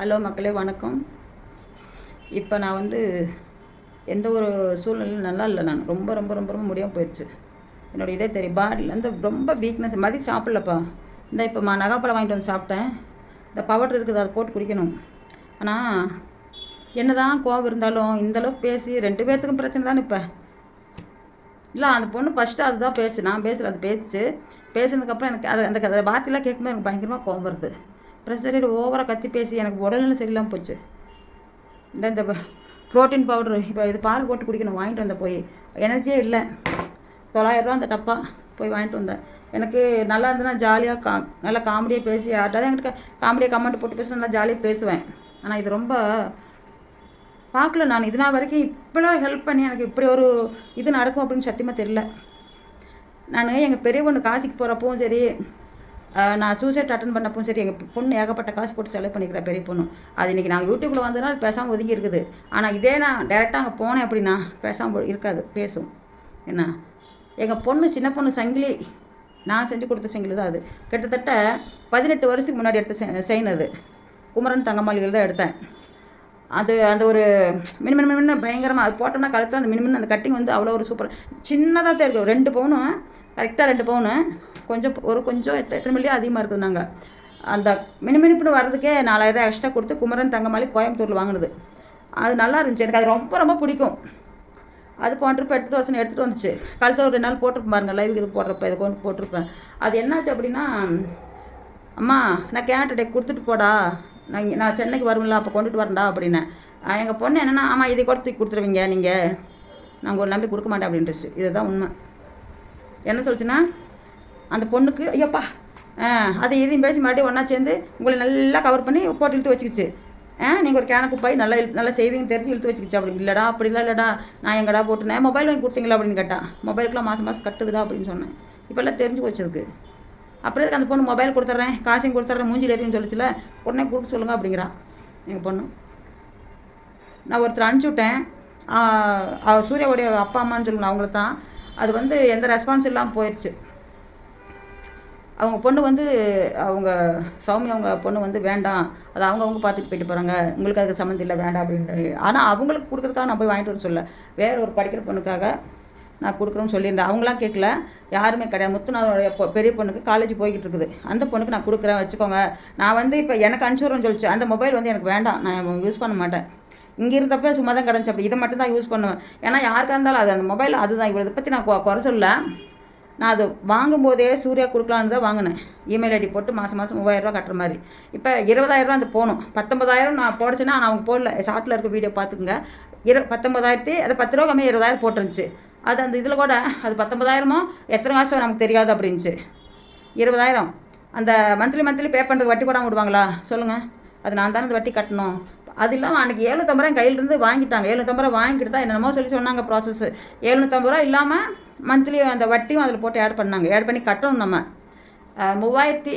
Hello மக்களே வணக்கம். இப்போ நான் வந்து எந்த ஒரு சூழ்நிலையும் நல்லா இல்லை நான். ரொம்ப ரொம்ப ரொம்ப ரொம்ப முடியாமல் போயிடுச்சு என்னோடய இதே தெரியும். பாடியில் வந்து ரொம்ப வீக்னஸ் மதியம் சாப்பிட்லப்பா. இந்த இப்போ நான் நகாப்பழம் வாங்கிட்டு வந்து சாப்பிட்டேன். இந்த பவுடர் இருக்குது அதை போட்டு குடிக்கணும். ஆனால் என்னதான் கோவம் இருந்தாலும் இந்தளவுக்கு பேசி ரெண்டு பேர்த்துக்கும் பிரச்சனை தானே இப்போ. இல்லை அந்த பொண்ணு ஃபஸ்ட்டு அதுதான் பேசு. நான் பேசுகிறேன் அது பேசிச்சு. பேசுனதுக்கப்புறம் எனக்கு அது அந்த அதை வார்த்தையெல்லாம் கேட்கும்போது எனக்கு பயங்கரமாக கோவம் வருது. ப்ரெஷரில் ஓவராக கத்தி பேசி எனக்கு உடல்நிலை சரியில்லாமல் போச்சு. இந்த இந்த ப்ரோட்டீன் பவுடர் இப்போ இது பால் போட்டு குடிக்கணும் வாங்கிட்டு வந்தேன் போய். எனர்ஜியே இல்லை. தொள்ளாயிரரூவா அந்த டப்பா போய் வாங்கிட்டு வந்தேன் எனக்கு நல்லா இருந்ததுன்னா ஜாலியாக கா நல்லா காமெடியாக பேசி யார்ட்டாவது என்கிட்ட காமெடியாக கமெண்ட் போட்டு பேசி நல்லா ஜாலியாக பேசுவேன். ஆனால் இது ரொம்ப பார்க்கல நான். இது நாள் வரைக்கும் இப்படிலாம் ஹெல்ப் பண்ணி எனக்கு இப்படி ஒரு இது நடக்கும் அப்படின்னு சத்தியமாக தெரில நான் எங்கள் பெரிய பொண்ணு காசிக்கு போகிறப்பவும் சரி நான் சூசைட் அட்டன் பண்ணப்பவும் சரி எங்கள் பொண்ணு ஏகப்பட்ட காசு போட்டு செலவு பண்ணிக்கிறேன் பெரிய பொண்ணு. அது இன்றைக்கி நான் யூடியூப்பில் வந்ததுனா அது பேசாமல் ஒதுங்கி இருக்குது. ஆனால் இதே நான் டேரெக்டாக அங்கே போனேன் அப்படின்னா பேசாமல் இருக்காது பேசும். என்ன? எங்கள் பொண்ணு சின்ன பொண்ணு சங்கிலி நான் செஞ்சு கொடுத்த சங்கிலி தான் அது. கிட்டத்தட்ட பதினெட்டு வருஷத்துக்கு முன்னாடி எடுத்த செயின் அது. குமரன் தங்கமாளிகள் தான் எடுத்தேன். அது அந்த ஒரு மினிமின் மினிமம் பயங்கரமாக அது போட்டோம்னா கழுத்தில் அந்த மினிமம் அந்த கட்டிங் வந்து அவ்வளோ ஒரு சூப்பர் சின்னதாக தான் இருக்கும் ரெண்டு பவுனும் கரெக்டாக ரெண்டு பவுனு. கொஞ்சம் ஒரு கொஞ்சம் எத்தனை எத்தனை மில்லியோ அதிகமாக இருக்குது நாங்கள் அந்த மினுமினுப்புன்னு வர்றதுக்கே நாலாயிரம் எக்ஸ்ட்ரா கொடுத்து குமரன் தங்கமாளி கோயம்புத்தூரில் வாங்கினது. அது நல்லா இருந்துச்சு. எனக்கு அது ரொம்ப ரொம்ப பிடிக்கும். அது போன ட்ரிப் எடுத்துகிட்டு வருஷம் எடுத்துகிட்டு வந்துச்சு. கழுத்தில் ஒரு ரெண்டு நாள் போட்டிருப்பேன் பாருங்க. லைவ் இது போடுறப்ப இது கொண்டு போட்டிருப்பேன். அது என்னாச்சு அப்படின்னா அம்மா நான் கேட்டுட்டே கொடுத்துட்டு போடா. நான் நான் சென்னைக்கு வருவேன்ல அப்போ கொண்டுட்டு வரேன்டா அப்படின்னேன் எங்கள் பொண்ணு என்னென்னா ஆமாம் இதை கூட தூக்கி கொடுத்துருவீங்க நீங்கள் நாங்கள் ஒரு நம்பி கொடுக்க மாட்டேன் அப்படின்ட்டுச்சு இதுதான் உண்மை. என்ன சொல்லுச்சுன்னா அந்த பொண்ணுக்கு ஐயோப்பா அதை இதையும் பேசி மறுபடியும் ஒன்றா சேர்ந்து உங்களை நல்லா கவர் பண்ணி போட்டு இழுத்து வச்சுக்கிச்சு. ஆ நீங்கள் ஒரு கேன குப்பாய் நல்லா இழு நல்லா செய்வீங்க தெரிஞ்சு இழுத்து வச்சுக்கிச்சு. அப்படி இல்லைடா அப்படிலாம் இல்லைடா நான் எங்கடா போட்டுனேன் மொபைல் வாங்கி கொடுத்தீங்களா? அப்படின்னு கேட்டா மொபைலுக்குலாம் மாதம் மாதம் கட்டுதுடா அப்படின்னு சொன்னேன். இப்போல்லாம் தெரிஞ்சு வச்சதுக்கு அப்புறம் எதுக்கு அந்த பொண்ணு மொபைல் கொடுத்துட்றேன் காசையும் கொடுத்துட்றேன் மூஞ்சில் எரியும் சொல்லிச்சுல உடனே கொடுக்க சொல்லுங்கள் அப்படிங்கிறா எங்கள் பொண்ணு. நான் ஒருத்தர் அனுப்பிச்சி விட்டேன். சூர்யாவுடைய அப்பா அம்மான்னு சொல்லணும் அவங்கள தான். அது வந்து எந்த ரெஸ்பான்ஸ் இல்லாமல் போயிடுச்சு அவங்க பொண்ணு வந்து அவங்க சௌமி அவங்க பொண்ணு வந்து வேண்டாம். அது அவங்க அவங்க பார்த்துட்டு போயிட்டு போகிறாங்க உங்களுக்கு அதுக்கு சம்மந்தம் இல்லை வேண்டாம் அப்படின்ட்டு ஆனால் அவங்களுக்கு கொடுக்குறதுக்காக நான் போய் வாங்கிட்டு வர சொல்ல வேற ஒரு படிக்கிற பொண்ணுக்காக நான் கொடுக்குறோன்னு சொல்லியிருந்தேன். அவங்களாம் கேட்கல. யாருமே கிடையாது. முத்துநாதோடைய பெரிய பொண்ணுக்கு காலேஜ் போய்கிட்டு இருக்குது. அந்த பொண்ணுக்கு நான் கொடுக்குறேன். வச்சுக்கோங்க. நான் வந்து இப்போ எனக்கு அனுப்பிச்சுடுறேன்னு சொல்லிச்சு. அந்த மொபைல் வந்து எனக்கு வேண்டாம். நான் யூஸ் பண்ண மாட்டேன். இங்கே இருந்தப்ப சும்மா தான் கிடந்துச்சு. அப்படி இதை மட்டும் தான் யூஸ் பண்ணுவேன். ஏன்னா யாருக்கா இருந்தாலும் அது அந்த மொபைல் அதுதான். இவ்வளோ இதை பற்றி நான் குறை சொல்ல நான் அது வாங்கும்போதே சூர்யா கொடுக்கலான்னு தான் வாங்கினேன். இமெயில் ஐடி போட்டு மாதம் மாதம் மூவாயிரரூவா கட்டுற மாதிரி. இப்போ இருபதாயிரரூவா அந்த போகணும் பத்தொம்பதாயிரம் நான் போடுச்சுன்னா நான் அவங்க போடல. ஷார்ட்டில் இருக்க வீடியோ பார்த்துக்குங்க. இரு பத்தொம்பதாயிரத்தி அது பத்து ரூபா கம்மியாக இருபதாயிரம் போட்டுருந்துச்சு. அது அந்த இதில் கூட அது பத்தொம்பதாயிரமோ எத்தனை காசோ நமக்கு தெரியாது அப்படின்ச்சு இருபதாயிரம். அந்த மந்த்லி மந்த்லி பே பண்ணுறதுக்கு வட்டி கூட விடுவாங்களா? சொல்லுங்கள் அது நான் தானே அந்த வட்டி கட்டணும். அது இல்லாமல் அன்றைக்கி எழுநூற்றம்பது ரூபாய் கையிலிருந்து வாங்கிட்டாங்க. ஏழுநூற்றம்பது ரூபா வாங்கிட்டு தான் என்னென்னமோ சொல்லி சொன்னாங்க ப்ராசஸ் எழுநூற்றம்பது ரூபா இல்லாமல் மந்த்லி அந்த வட்டியும் அதில் போட்டு ஆட் பண்ணாங்க. ஆட் பண்ணி கட்டணும் நம்ம. மூவாயிரத்தி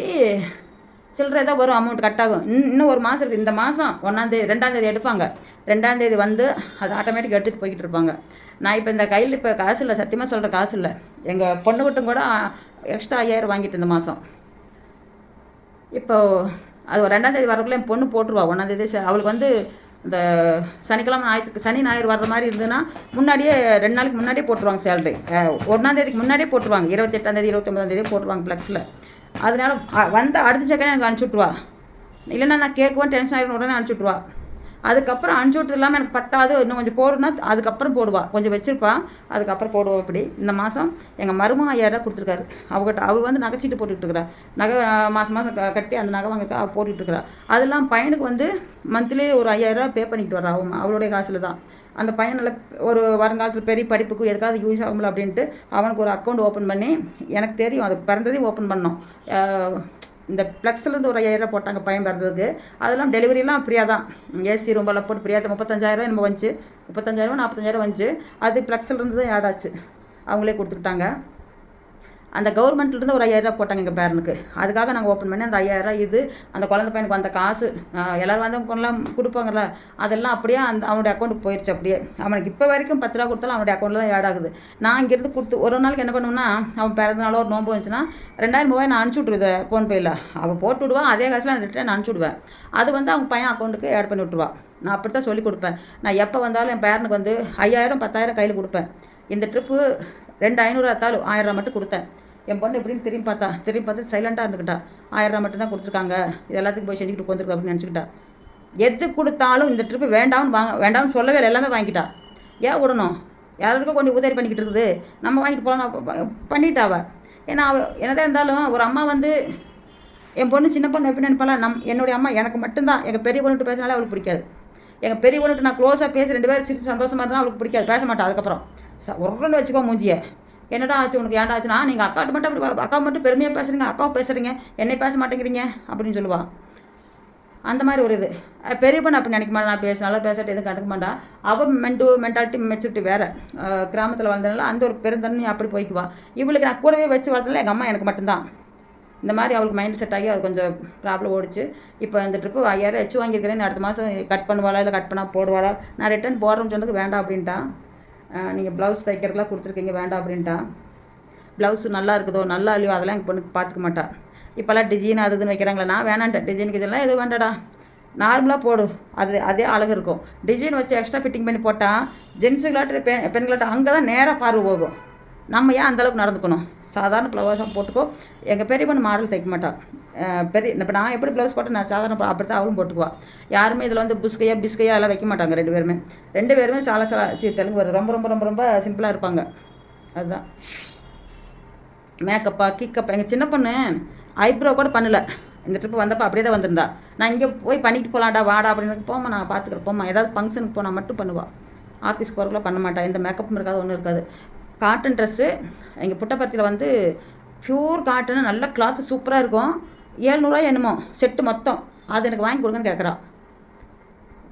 சில்லறை தான் வரும் அமௌண்ட் கட் ஆகும். இன்னும் ஒரு மாதம் இருக்குது இந்த மாதம் ஒன்றாந்தேதி ரெண்டாந்தேதி எடுப்பாங்க. ரெண்டாந்தேதி வந்து அது ஆட்டோமேட்டிக் எடுத்துகிட்டு போய்கிட்டு இருப்பாங்க. நான் இப்போ இந்த கையில் இப்போ காசு இல்லை. சத்தியமாக சொல்கிற காசு இல்லை. எங்கள் பொண்ணுக்கிட்டும் கூட எக்ஸ்ட்ரா ஐயாயிரம் வாங்கிட்டு இந்த மாதம் இப்போ அது ஒரு ரெண்டாந்தேதி வரக்குள்ளே என் பொண்ணு போட்டுருவா. ஒன்றாந்தேதி அவளுக்கு வந்து இந்த சனிக்கிழமை ஞாயிற்று சனி ஞாயிறு வர்ற மாதிரி இருந்ததுன்னா முன்னாடியே ரெண்டு நாளைக்கு முன்னாடியே போட்டுருவாங்க சேலரி ஒன்றாந்தேதிக்கு முன்னாடியே போட்டுருவாங்க. இருபத்தெட்டாந்தேதி இருபத்தொம்பதாந்தேதி போட்டுருவாங்க ப்ளக்ஸில் அதனால வந்த அடுத்த செகண்ட் எனக்கு அனுப்பிச்சுட்ருவா இல்லைன்னா நான் கேட்குவேன் டென்ஷன் ஆகிடும் உடனே அனுப்பிச்சுட்ருவா அதுக்கப்புறம் அனுப்பிச்சி விட்டது இல்லாமல் எனக்கு பத்தாவது இன்னும் கொஞ்சம் போடுனா அதுக்கப்புறம் போடுவாள் கொஞ்சம் வச்சுருப்பா. அதுக்கப்புறம் போடுவோம் இப்படி. இந்த மாதம் எங்கள் மருமக ஐயாயிரம் கொடுத்துருக்காரு. அவகிட்ட அவள் வந்து நகை சீட்டு போட்டுக்கிட்டு இருக்கிறா. நகை மாதம் மாதம் க கட்டி அந்த நகை வாங்கிட்டு அவள் போட்டுக்கிட்டு இருக்கிறா. அதெல்லாம் பையனுக்கு வந்து மந்த்லி ஒரு ஐயாயிரரூவா பே பண்ணிக்கிட்டு வரா அவன் அவளுடைய காசில் தான். அந்த பையன் நல்ல ஒரு வருங்காலத்தில் பெரிய படிப்புக்கு எதுக்காவது யூஸ் ஆகும்ல அப்படின்ட்டு அவனுக்கு ஒரு அக்கௌண்ட் ஓப்பன் பண்ணி எனக்கு தெரியும். அது பிறந்ததையும் ஓப்பன் பண்ணோம். இந்த ப்ளக்ஸ்லேருந்து ஒரு ஐயாயிரம் போட்டாங்க பையன் பிறந்ததுக்கு. அதெல்லாம் டெலிவரிலாம் ஃப்ரீயாக தான் ஏசி ரூம்பெல்லாம் போட்டு ஃப்ரீயாக முப்பத்தஞ்சாயிரம் நம்ம வந்துச்சு. முப்பத்தஞ்சாயிரம் நாற்பத்தஞ்சாயிரம் வந்துச்சு. அது ப்ளக்ஸ்லேருந்து தான் ஆட் ஆச்சு. அவங்களே கொடுத்துக்கிட்டாங்க. அந்த கவர்மெண்ட்லேருந்து ஒரு ஐயாயிரரூவா போட்டாங்க எங்கள் பேரனுக்கு. அதுக்காக நாங்கள் ஓப்பன் பண்ணி அந்த ஐயாயிரரூவா இது அந்த குழந்த பையனுக்கு வந்த காசு எல்லோரும் வந்தவங்க வந்தவங்கலாம் கொடுப்பாங்கல்ல அதெல்லாம் அப்படியே அந்த அவனுடைய அக்கௌண்ட்டுக்கு போயிடுச்சு அப்படியே. அவனுக்கு இப்போ வரைக்கும் பத்து ரூபா கொடுத்தாலும் அவனுடைய அக்கௌண்ட்டில் தான் ஆட் ஆகுது. நான் இங்கேருந்து கொடுத்து ஒரு நாளைக்கு என்ன பண்ணுவேன்னா அவன் பிறந்த நாளோ ஒரு நோம்பு வந்துச்சுன்னா ரெண்டாயிரம் ரூபாய் நான் அனுப்பிச்சி விட்ருவேன் ஃபோன்பேயில் அவள் போட்டு விடுவான் அதே காசில் நான் ரிட்டர்ன் அனுப்பிச்சி விடுவேன். அது வந்து அவங்க பையன் அக்கௌண்ட்டுக்கு ஆட் பண்ணி விட்ருவான் நான் அப்படி தான் சொல்லி கொடுப்பேன். நான் எப்போ வந்தாலும் என் பேரனுக்கு வந்து ஐயாயிரம் பத்தாயிரம் கையில் கொடுப்பேன். இந்த ட்ரிப்பு ரெண்டு ஐநூறு ஆத்தாலும் ஆயிரம் ரூபா மட்டும் கொடுத்தேன். என் பொண்ணு இப்படின்னு திரும்பி பார்த்தா திரும்பி பார்த்து சைலண்ட்டாக இருந்துக்கிட்டா. ஆயிரம் ரூபா மட்டும் தான் கொடுத்துருக்காங்க. இது எல்லாத்துக்கும் போய் செஞ்சுக்கிட்டு உட்காந்துருக்கு அப்படின்னு நினச்சிக்கிட்டா. எது கொடுத்தாலும் இந்த ட்ரிப்பு வேண்டாம்னு வாங்க வேண்டாம்னு சொல்லவே இல்லை எல்லாமே வாங்கிட்டா. ஏன் விடணும்? யாருக்கும் கொண்டு உதவி பண்ணிக்கிட்டு இருக்குது. நம்ம வாங்கிட்டு போகலாம் பண்ணிட்டா ஏன்னா அவ என்னதான் இருந்தாலும் ஒரு அம்மா வந்து என் பொண்ணு சின்ன பொண்ணு எப்படி நினைப்பாளா? நம் என்னுடைய அம்மா எனக்கு மட்டும்தான். எங்கள் பெரிய பொண்ணுட்டு பேசினாலே அவளுக்கு பிடிக்காது. எங்கள் பெரிய பொண்ணுகிட்ட நான் க்ளோஸாக பேசி ரெண்டு பேரும் சிரித்து சந்தோஷமாக இருந்தால் அவளுக்கு பிடிக்காது. பேச மாட்டா அதுக்கப்புறம். ச- உருன்னு வச்சுக்கோ மூஞ்சியை. என்னடா ஆச்சு உனக்கு? ஏன்டா ஆச்சுன்னா நீங்கள் அக்காட்ட மட்டும் அப்படி அக்கா மட்டும் பெருமையாக பேசுகிறீங்க அக்காவை பேசுகிறீங்க என்னை பேச மாட்டேங்கிறீங்க அப்படின்னு சொல்லுவாள் அந்த மாதிரி ஒரு இது. பெரிய பொண்ணு அப்படி நினைக்க மாட்டா நான் பேசினாலும் பேசாட்டி எதுவும் கண்டுக்க மாட்டா. அவள் மென்டு மென்டாலிட்டி மெச்சூரிட்டி வேறு. கிராமத்தில் வளர்ந்தனால அந்த ஒரு பெருந்தன்மை அப்படி போய்க்குவா. இவளுக்கு நான் கூடவே வச்சு வளர்த்தனால எங்கள் அம்மா எனக்கு மட்டும்தான். இந்த மாதிரி அவளுக்கு மைண்ட் செட் ஆகி அது கொஞ்சம் ப்ராப்ளம் ஓடிச்சு. இப்போ இந்த ட்ரிப்பு ஐயாயிரம் வச்சு வாங்கியிருக்கிறேன். அடுத்த மாதம் கட் பண்ணுவாளா இல்லை கட் பண்ணால் போடுவாளா? நான் ரிட்டர்ன் போடுறேன்னு சொன்னதுக்கு வேண்டாம் அப்படின்ட்டான். நீங்கள் ப்ளவுஸ் தைக்கிறதுலாம் கொடுத்துருக்கீங்க வேண்டாம் அப்படின்ட்டா. ப்ளவுஸ் நல்லா இருக்குதோ நல்லா இல்லையோ அதெல்லாம் எங்கள் பொண்ணுக்கு பார்த்துக்க மாட்டா. இப்போல்லாம் டிசைன் அது இதுன்னு வைக்கிறாங்களே நான் வேணான்ட்டேன் டிசைன் கிசைன்லாம் எதுவும் வேண்டாடா நார்மலாக போடு. அது அதே அழகு இருக்கும். டிசைன் வச்சு எக்ஸ்ட்ரா ஃபிட்டிங் பண்ணி போட்டால் ஜென்ஸுங்களாட்ட பெ பெண்களாட்ட அங்கே தான் நேராக பார்வை போகும். நம்ம ஏன் அந்தளவுக்கு நடந்துக்கணும்? சாதாரண ப்ளவுஸாக போட்டுக்கோ. எங்கள் பெரியவன் மாடல் தைக்க மாட்டான் பெரிய இப்போ நான் எப்படி ப்ளவுஸ் போட்டு நான் சாதாரண அப்படி தான் அவளும் போட்டுக்குவா. யாருமே இதில் வந்து புஸ்கையா பிஸ்கையா எல்லாம் வைக்க மாட்டாங்க ரெண்டு பேருமே. ரெண்டு பேருமே சால சாலா சி தெலுங்கு வருது ரொம்ப ரொம்ப ரொம்ப ரொம்ப சிம்பிளாக இருப்பாங்க. அதுதான். மேக்கப்பா கிக்கப்பா எங்கள் சின்ன பொண்ணு ஐப்ரோ கூட பண்ணல. இந்த ட்ரிப்பு வந்தப்போ அப்படியே தான் வந்திருந்தா. நான் இங்கே போய் பண்ணிட்டு போகலாடா வாடா அப்படின்னு போமா நான் பார்த்துக்கிறேன் போமா ஏதாவது ஃபங்க்ஷனுக்கு போனால் மட்டும் பண்ணுவாள் ஆஃபீஸ்க்கு போகிறக்குள்ள பண்ண மாட்டா. எந்த மேக்கப்பும் இருக்காது ஒன்றும் இருக்காது. காட்டன் ட்ரெஸ்ஸு எங்கள் புட்டபர்த்தியில் வந்து ப்யூர் காட்டன் நல்ல கிளாத்து சூப்பராக இருக்கும். ஏழ்நூறுவா என்னமோ செட்டு மொத்தம். அது எனக்கு வாங்கி கொடுங்கன்னு கேட்குறா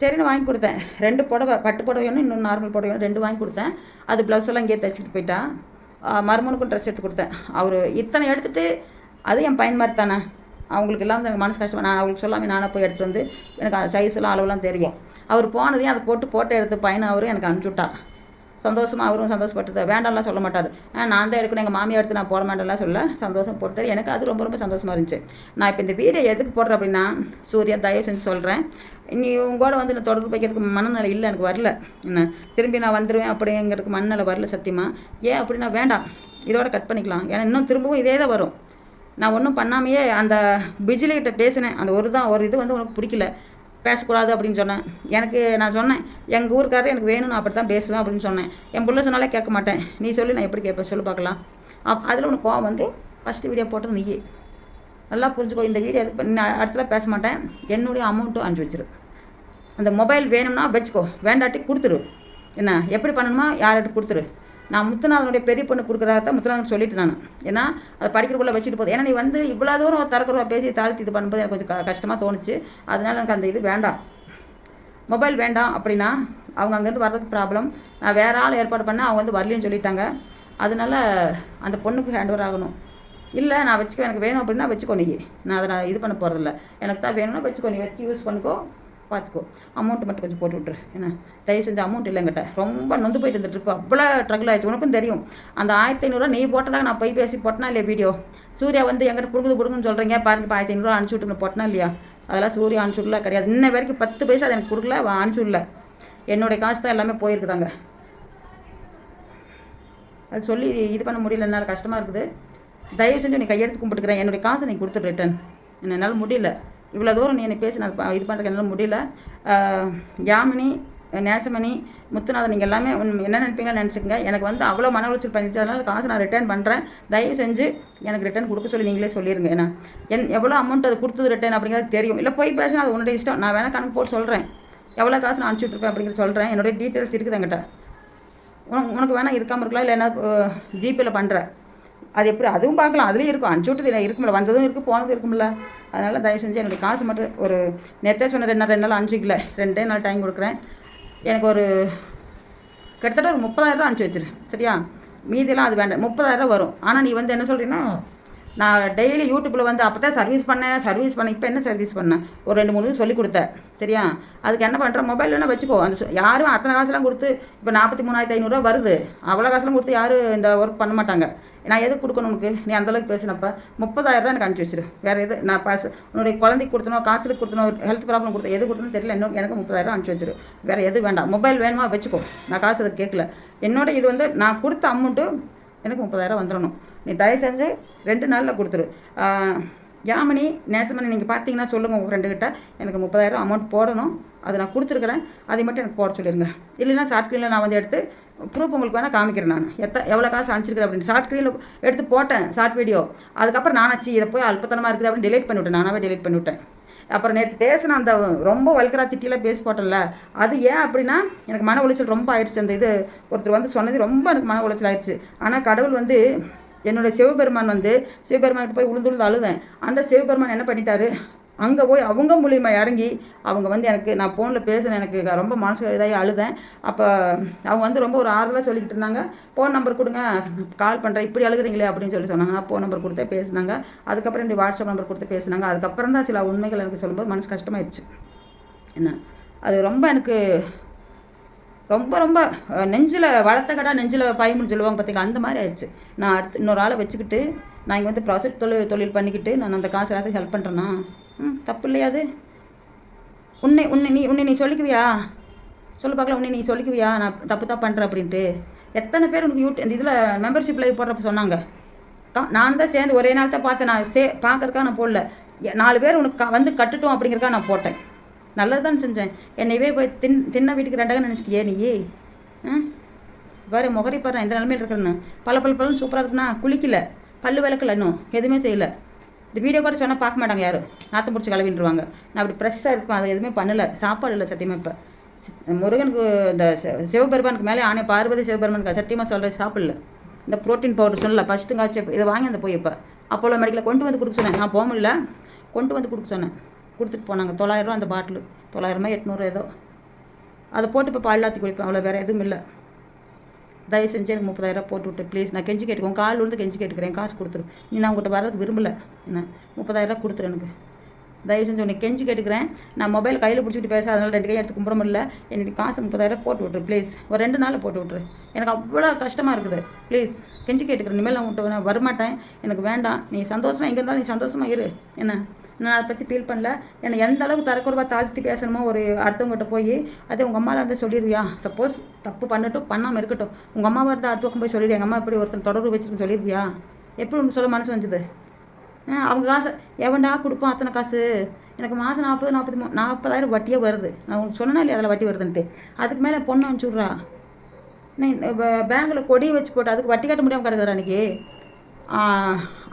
சரின்னு வாங்கி கொடுத்தேன். ரெண்டு புடவை பட்டு புடவை ஒன்று இன்னொன்று நார்மல் புடவை ரெண்டு வாங்கி கொடுத்தேன். அது ப்ளவுஸ் எல்லாம் இங்கேயே தைச்சிட்டு போயிட்டா. மருமனுக்கும் ட்ரெஸ் எடுத்து கொடுத்தேன். அவர் இத்தனை எடுத்துகிட்டு அது என் பையன் மாதிரி தானே. அவங்களுக்கு எல்லாம் எனக்கு மனசு கஷ்டமாக நான் அவங்களுக்கு சொல்லாமல் நானே போய் எடுத்துகிட்டு வந்து எனக்கு சைஸ்லாம் அளவுலாம் தெரியும். அவர் போனதையும் அதை போட்டு போட்டோ எடுத்து பையனை அவரும் எனக்கு அனுப்பிச்சி விட்டா. சந்தோஷமாக அவரும் சந்தோஷப்பட்டு வேண்டாம்லாம் சொல்ல மாட்டார். ஆ நான் தான் எடுக்கணும். எங்கள் மாமியை எடுத்து நான் போட மாட்டேன்லாம் சொல்ல சந்தோஷம் போட்டார். எனக்கு அது ரொம்ப ரொம்ப சந்தோஷமாக இருந்துச்சு. நான் இப்போ இந்த வீடியோ எதுக்கு போடுறேன் அப்படின்னா சூர்யா தயவு செஞ்சு சொல்கிறேன் நீ உங்களோட வந்து நான் தொடர்பு வைக்கிறதுக்கு மனநிலை இல்லை எனக்கு வரல. என்ன? திரும்பி நான் வந்துடுவேன் அப்படிங்கிறதுக்கு மனநிலை வரல சத்தியமாக ஏன் அப்படின்னா வேண்டாம். இதோட கட் பண்ணிக்கலாம். ஏன்னா இன்னும் திரும்பவும் இதே தான் வரும். நான் ஒன்றும் பண்ணாமையே அந்த பிஜிலிகிட்ட பேசினேன். அந்த ஒரு தான் ஒரு இது வந்து உனக்கு பிடிக்கல. பேசக்கூடாது அப்படின்னு சொன்னேன். எனக்கு நான் சொன்னேன் எங்கள் ஊருக்காரர் எனக்கு வேணும் நான் அப்படி தான் பேசுவேன் அப்படின்னு சொன்னேன். என் பிள்ளை சொன்னாலே கேட்க மாட்டேன். நீ சொல்லி நான் எப்படி கேட்பேன்? சொல்லி பார்க்கலாம். அப் அதில் உனக்கு கோவம் வந்து ஃபஸ்ட்டு வீடியோ போட்டது நீ நல்லா புரிஞ்சுக்கோ இந்த வீடியோ எதுக்கு நான் அடுத்தல பேச மாட்டேன். என்னுடைய அமௌண்ட்டும் அனுப்பிச்சி வச்சிரு. அந்த மொபைல் வேணும்னா வச்சுக்கோ. வேண்டாட்டி கொடுத்துரு. என்ன எப்படி பண்ணணுமா? யார்கிட்ட கொடுத்துரு? நான் முத்துநாதனுடைய பெரிய பொண்ணு கொடுக்குறத முத்துநாதன் சொல்லிட்டு நான். ஏன்னா அதை படிக்கிறக்குள்ளே வச்சுட்டு போதும் ஏன்னா நீ வந்து இவ்வளோ தூரம் தரக்குறவா பேசி தாழ்த்தி இது பண்ணும்போது எனக்கு கொஞ்சம் க கஷ்டமாக தோணுச்சு. அதனால எனக்கு அந்த இது வேண்டாம். மொபைல் வேண்டாம் அப்படின்னா அவங்க அங்கேருந்து வர்றதுக்கு ப்ராப்ளம். நான் வேறு ஆள் ஏற்பாடு பண்ணால் அவங்க வந்து வரலன்னு சொல்லிட்டாங்க. அதனால அந்த பொண்ணுக்கு ஹேண்ட் ஓவர் ஆகணும். இல்லை நான் வச்சுக்க எனக்கு வேணும் அப்படின்னா வச்சுக்கோ நீ. நான் அதை நான் இது பண்ண போகிறதில்ல எனக்கு தான் வேணும்னா வச்சுக்கோ. நீ வச்சு யூஸ் பண்ணிக்கோ. பார்த்துக்கோ அமௌண்ட் மட்டும் கொஞ்சம் போட்டு விட்ரு என்ன? தயவு செஞ்சு அமௌண்ட் இல்லைங்கிட்ட ரொம்ப நொந்து போயிட்டு இந்த ட்ரிப் அவ்வளோ ட்ரகிள் ஆயிடுச்சு. உனக்கும் தெரியும். அந்த ஆயிரத்தி ஐநூறுரூவா நீ போட்டதாக நான் போய் பேசி போட்டனா இல்லையா வீடியோ சூர்யா வந்து எங்கிட்ட பிடுங்குது பிடுங்குன்னு சொல்கிறீங்க பாருங்க இப்போ ஆயிரத்தி ஐநூறுரூவா அனுப்பிச்சி விட்டுன்னு போட்டனா இல்லையா? அதெல்லாம் சூர்யா அனுப்பிச்சி கிடையாது. இன்ன வரைக்கும் பத்து பைசா அது எனக்கு கொடுக்கல அனுப்பிச்சுடல. என்னுடைய காசு தான் எல்லாமே போயிருக்குதாங்க. அது சொல்லி இது பண்ண முடியல. என்னால் கஷ்டமாக இருக்குது. தயவு செஞ்சு நீ கையெடுத்து கும்பிட்டுக்கிறேன். என்னுடைய காசை நீ கொடுத்துட்டு ரிட்டன் என்னால் முடியல. இவ்வளோ தூரம் நீ என்னை பேசி நான் இது பண்ணுறதுக்கு என்னால் முடியல. யாமினி நேசமணி முத்துநாதன் நீங்கள் எல்லாமே என்ன நினைப்பீங்கன்னு நினச்சிக்கங்க. எனக்கு வந்து அவ்வளோ மன உளைச்சல் பண்ணிச்சு அதனால் காசு நான் ரிட்டர்ன் பண்ணுறேன் தயவு செஞ்சு எனக்கு ரிட்டர்ன் கொடுக்க சொல்லி நீங்களே சொல்லிடுங்க ஏன்னா என் எவ்வளோ அமௌண்ட் அது கொடுத்தது ரிட்டர்ன் அப்படிங்கிறது தெரியும். இல்லை போய் பேசினா அது உன்னுடைய இஷ்டம். நான் வேணால் கணக்கு போட்டு சொல்கிறேன் எவ்வளோ காசு நான் அனுப்பிச்சி விட்ருப்பேன் அப்படிங்கிறது சொல்கிறேன் என்னுடைய டீட்டெயில்ஸ் இருக்குது என்கிட்ட? உனக்கு உனக்கு வேணால் இருக்காமல் இருக்கலாம். இல்லை என்ன ஜிபேயில் பண்ணுறேன் அது எப்படி அதுவும் பார்க்கலாம். அதுலேயும் இருக்கும். அனுப்பிச்சு விட்டது இருக்கும்ல. வந்ததும் இருக்குது போனதும் இருக்கும்ல. அதனால் தயவு செஞ்சு என்னுடைய காசு மட்டும் ஒரு நேற்றே சொன்ன ரெண்டு நாள் ரெண்டு நாள் அனுப்பிச்சிக்கல. ரெண்டே நாள் டைம் கொடுக்குறேன். எனக்கு ஒரு கிட்டத்தட்ட ஒரு முப்பதாயிரரூவா அனுப்பிச்சி வச்சிரு. சரியா? மீதியெல்லாம் அது வேண்டாம். முப்பதாயிரரூவா வரும். ஆனால் நீ வந்து என்ன சொல்கிறீன்னா நான் டெய்லி யூடியூப்பில் வந்து அப்போ தான் சர்வீஸ் பண்ணேன் சர்வீஸ் பண்ண இப்போ என்ன சர்வீஸ் பண்ணேன் ஒரு ரெண்டு மூணு இது சொல்லி கொடுத்தேன். சரியா? அதுக்கு என்ன பண்ணுறேன் மொபைல் வேணால் வச்சுக்கோ. அந்த யாரும் அத்தனை காசுலாம் கொடுத்து இப்போ நாற்பத்தி மூணாயிரத்தி ஐநூறுரூவா வருது. அவ்வளோ காசுலாம் கொடுத்து யாரும் இந்த ஒர்க் பண்ண மாட்டாங்க. நான் எதுக்கு கொடுக்கணும் உனக்கு? நீ அந்தளவுக்கு பேசினப்ப. முப்பதாயிரரூவா எனக்கு அனுப்பிச்சி வச்சிரு. வேறு எது? நான் பாஸ் உன்னுடைய குழந்தைக்கு கொடுத்தனோ காய்ச்சலுக்கு கொடுத்தனோ ஹெல்த் ப்ராப்ளம் கொடுத்தோம் எது கொடுத்தனோ தெரியல. இன்னும் எனக்கு முப்பதாயிரரூவா அனுப்பிச்சி வச்சிரு. வேறு எது வேண்டாம். மொபைல் வேணுமா? வச்சுக்கோ. நான் காசு அதை கேட்கல. என்னோட இது வந்து நான் கொடுத்த அமௌண்ட்டு எனக்கு முப்பதாயிரம் வந்துடணும். நீ தயவு செஞ்சு ரெண்டு நாளில் கொடுத்துரு. ஆஹ், யாமினி நேசமணி நீங்கள் பார்த்தீங்கன்னா சொல்லுங்கள் உங்கள் ஃப்ரெண்டுக்கிட்ட எனக்கு முப்பதாயிரம் அமௌண்ட் போடணும். அது நான் கொடுத்துருக்குறேன். அதை மட்டும் எனக்கு போட சொல்லிடுங்க இல்லைன்னா ஷார்ட் ஸ்க்ரீனில் நான் வந்து எடுத்து ப்ரூஃப் உங்களுக்கு வேணால் காமிக்கிறேன் நான். எத்த எவ்வளோ காசு அனுப்பிச்சிருக்கிறேன் அப்படின்னு. ஷார்ட் ஸ்க்ரீனில் எடுத்து போட்டேன் ஷார்ட் வீடியோ அதுக்கப்புறம் நானாச்சு இதை போய் அல்பத்தனமாக இருக்குது அப்படின்னு டெலிட் பண்ணிவிட்டேன். நானாகவே டெலிட் பண்ணிவிட்டேன். அப்புறம் நேற்று பேசின அந்த ரொம்ப வல்கரா திட்டிலாம் பேசி போட்டல அது ஏன் அப்படின்னா எனக்கு மன உளைச்சல் ரொம்ப ஆயிடுச்சு அந்த இது ஒருத்தர் வந்து சொன்னது ரொம்ப எனக்கு மன உளைச்சல் ஆயிடுச்சு ஆனால் கடவுள் வந்து என்னுடைய சிவபெருமான் வந்து சிவபெருமான்கிட்ட போய் உளுந்து உளுந்து அழுதேன். அந்த சிவபெருமான் என்ன பண்ணிட்டாரு? அங்கே போய் அவங்க மூலியமா இறங்கி அவங்க வந்து எனக்கு நான் ஃபோனில் பேசினேன் எனக்கு ரொம்ப மனசு இதாகி அழுதேன். அப்போ அவங்க வந்து ரொம்ப ஒரு ஆறுதலாக சொல்லிக்கிட்டு இருந்தாங்க. ஃபோன் நம்பர் கொடுங்க கால் பண்ணுறேன் இப்படி அழுகுறீங்களே அப்படின்னு சொல்லி சொன்னாங்க. நான் ஃபோன் நம்பர் கொடுத்தே பேசினாங்க. அதுக்கப்புறம் இப்படி வாட்ஸ்அப் நம்பர் கொடுத்து பேசினாங்க. அதுக்கப்புறம் தான் சில உண்மைகள் எனக்கு சொல்லும்போது மனசு கஷ்டமாயிருச்சு. என்ன? அது ரொம்ப எனக்கு ரொம்ப ரொம்ப நெஞ்சில் வளர்த்த கடா நெஞ்சில் பயமுன்னு சொல்லுவாங்க பார்த்தீங்களா அந்த மாதிரி ஆயிடுச்சு நான் அடுத்து இன்னொரு ஆளை வச்சுக்கிட்டு நான் இங்கே வந்து ப்ராஜெக்ட் தொழில் தொழில் பண்ணிக்கிட்டு நான் அந்த காசு எல்லாத்துக்கும் ஹெல்ப் பண்ணுறேன்னா ம் தப்பு இல்லையா அது? உன்னை உன்னை நீ உன்னை நீ சொல்லிக்குவியா? சொல்லு பார்க்கலாம் உன்னை நீ சொல்லிக்குவியா? நான் தப்பு தான் பண்ணுறேன் அப்படின்ட்டு. எத்தனை பேர் உனக்கு யூட் இந்த இதில் மெம்பர்ஷிப் லைவ் போடுறப்ப சொன்னாங்க. கா நான் தான் சேர்ந்து ஒரே நாள் தான் பார்த்தேன். நான் சே பார்க்கறக்கா நான் போடல. நாலு பேர் உனக்கு க- வந்து கட்டுட்டோம் அப்படிங்கிறக்கா நான் போட்டேன். நல்லது தான் செஞ்சேன். என்னையவே போய் தின் தின்ன வீட்டுக்கு ரெண்டாக நினச்சிட்டியே நீ? ஆ? வேறு முகரி பாரு எந்த நிலமையில் இருக்கிறேன்னு. பல பல பழம் சூப்பராக இருக்குண்ணா குளிக்கல. பல்லு விளக்கல இன்னும். எதுவுமே செய்யலை. இந்த வீடியோ கூட சொன்னால் பார்க்க மாட்டாங்க யாரும். நாற்றம் பிடிச்சி கலவின்றுவாங்க. நான் அப்படி ஃப்ரெஷ்ஷாக இருப்பேன். அது எதுவுமே பண்ணலை. சாப்பாடு இல்லை சத்தியமாக இப்போ. முருகனுக்கு இந்த சிவபெருமானுக்கு மேலே ஆணை பார்வதி சிவபெருமானுக்கு சத்தியமாக சொல்கிறேன் சாப்பிடல. இந்த ப்ரோட்டீன் பவுடர் சொல்லல ஃபஸ்ட்டு காய்ச்சி இதை வாங்கி அந்த போய் இப்போ. அப்போலோ மெடிக்கலில் கொண்டு வந்து கொடுக்க சொன்னேன். நான் போக முடியல. கொண்டு வந்து கொடுக்க சொன்னேன். கொடுத்துட்டு போனாங்க. தொள்ளாயிரரூவா அந்த பாட்டில் தொள்ளாயிரமா எட்நூறு ஏதோ. அதை போட்டு இப்போ பால் குடிப்பேன். அவ்வளோ வேறு எதுவும் இல்லை. தயவு செஞ்சு எனக்கு முப்பதாயிரம் போட்டு விட்டு ப்ளீஸ் நான் கெஞ்சி கேட்டுக்கோங்க கால் விழுந்து கெஞ்சி கேட்டுக்கிறேன். காசு கொடுத்துரு. நீ நான் உங்கள்கிட்ட வரதுக்கு விரும்பல. என்ன? முப்பதாயிரம் கொடுத்துரு எனக்கு. தயவு செஞ்சு உன்னை கெஞ்சி கேட்டுக்கிறேன். நான் மொபைல் கையில் பிடிச்சிட்டு பேச அதனால் ரெண்டு கையை எடுத்து கும்பிட முடியல. எனக்கு காசு முப்பதாயிரம் போட்டு விட்ரு ப்ளீஸ் ஒரு ரெண்டு நாளில் போட்டு விட்ரு எனக்கு அவ்வளோ கஷ்டமாக இருக்குது. ப்ளீஸ் கெஞ்சி கேட்டுக்கிறேன். இனிமேல் நான் உன்கிட்ட நான் வரமாட்டேன். எனக்கு வேண்டாம். நீ சந்தோஷமாக எங்கே இருந்தாலும் நீ சந்தோஷமாக இரு. என்ன? நான் அதை பற்றி ஃபீல் பண்ணல. என்னை எந்த அளவுக்கு தரக்குறவா தாழ்த்தி பேசணுமோ ஒரு அடுத்தவங்ககிட்ட போய் அதே உங்கள் அம்மாவில் வந்து சொல்லிடுவியா சப்போஸ் தப்பு பண்ணட்டும் பண்ணாமல் இருக்கட்டும். உங்கள் அம்மாவை இருந்தால் அடுத்த பக்கம் போய் சொல்லிடு எங்கள் அம்மா இப்படி ஒருத்தர் தொடர்பு வச்சுருன்னு சொல்லிடுவியா எப்படி உனக்கு சொல்ல மனசு வந்துது அவங்க காசு எவன்டா கொடுப்பான் அத்தனை காசு? எனக்கு மாதம் நாற்பது நாற்பத்தி மூணு நாற்பதாயிரம் வட்டியே வருது. நான் உங்களுக்கு சொன்னேன் இல்லையா அதில் வட்டி வருதுன்ட்டு? அதுக்கு மேலே பொண்ணு அனுப்பிச்சுட்றா. நீ பேங்கில் கொடி வச்சு போட்டு அதுக்கு வட்டி கட்ட முடியாமல் கிடக்குறா அன்றைக்கி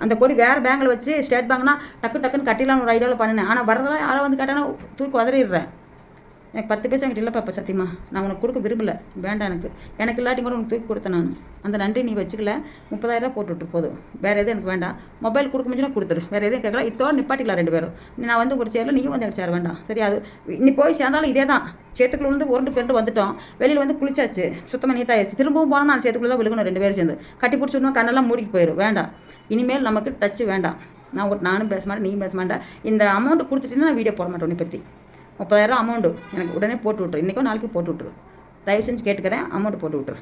அந்த கொடி வேறு பேங்கில் வச்சு ஸ்டேட் பேங்க்னா டக்கு டக்குன்னு கட்டிடலாம்னு ஒரு ஐடியாவில் பண்ணினேன். ஆனால் வரதெல்லாம் யாரை வந்து கேட்டானா தூக்கி உதறிடுறேன். எனக்கு பத்து பைசா என்கிட்ட இல்லைப்பா இப்போ சத்தியமா. நான் உனக்கு கொடுக்க விரும்பல. வேண்டாம் எனக்கு. எனக்கு இல்லாட்டி கூட உனக்கு தூக்கி கொடுத்தேன் நான். அந்த நன்றி நீ வச்சுக்கல. முப்பதாயிரரூவா போட்டுவிட்டு போதும். வேறு எதுவும் எனக்கு வேண்டாம். மொபைல் கொடுக்க முடிஞ்சுன்னா கொடுத்துரு. வேறு எதுவும் கேட்கல. இதோட நிப்பாட்டிக்கலாம் ரெண்டு பேரும். நீ நான் வந்து ஒரு சேரில். நீயும் வந்து எனக்கு சேர வேண்டாம். சரி அது நீ போய் சேர்ந்தாலும் இதே தான். சேத்துக்குள்ள வந்து உருண்டு பிறண்டு வந்துட்டோம். வெளியில் வந்து குளிச்சாச்சு. சுத்தமாக நீட்டாகிடுச்சு திரும்பவும் போனால் நான் சேத்துக்குள்ளே தான் விழுகணும் ரெண்டு பேரும் சேர்ந்து. கட்டி பிடிச்சிடணும் கண்ணெல்லாம் மூடிக்கு போயிடும் வேண்டாம். இனிமேல் நமக்கு டச்சு வேண்டாம். நான் ஒரு நானும் பேச மாட்டேன். நீயும் பேச மாட்டேன். இந்த அமௌண்ட் கொடுத்துட்டீங்கன்னா நான் வீடியோ போட மாட்டேன் உன்னை பற்றி முப்பதாயிரம் அமௌண்ட்டு எனக்கு உடனே போட்டு விட்ரு இன்றைக்கும் நாளைக்கு போட்டு விட்ரு தயவு செஞ்சு கேட்டுக்கிறேன். அமௌண்ட் போட்டு விட்ரு